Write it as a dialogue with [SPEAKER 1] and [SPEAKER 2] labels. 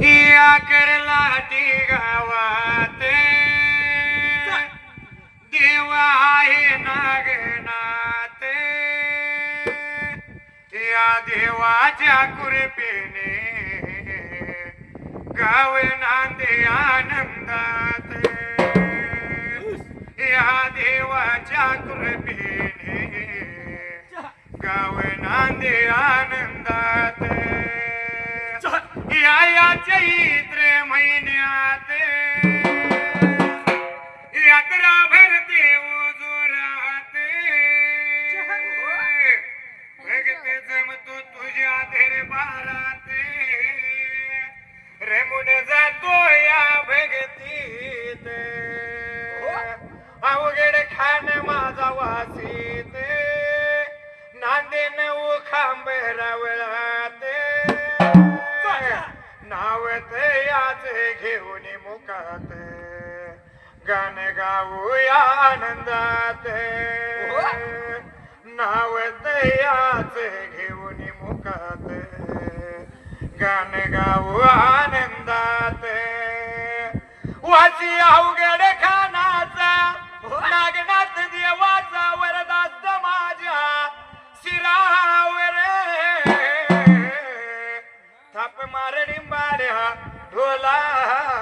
[SPEAKER 1] या करलाटी गावात. देव आहे नागनाथ. या देवाच्या कृपेने गाव नांदे आनंदात. या देवाच्या कृपेने गाव नांदे आनंदात. या चैत्र महिन्यात. यात्रा भरते जोरात भगत जमतो तुझ्या दरबारात रमून जातो या भगत याच घेऊन मुखात गाण गाऊया आनंदात. नाव याच घेऊन मुखात गाण गाऊ आनंदात. वाची अवघड खानाचा नागनाथ देवाचा वरदास्त माझ्या. शिरावर. थाप मारणी मार्या Who alive?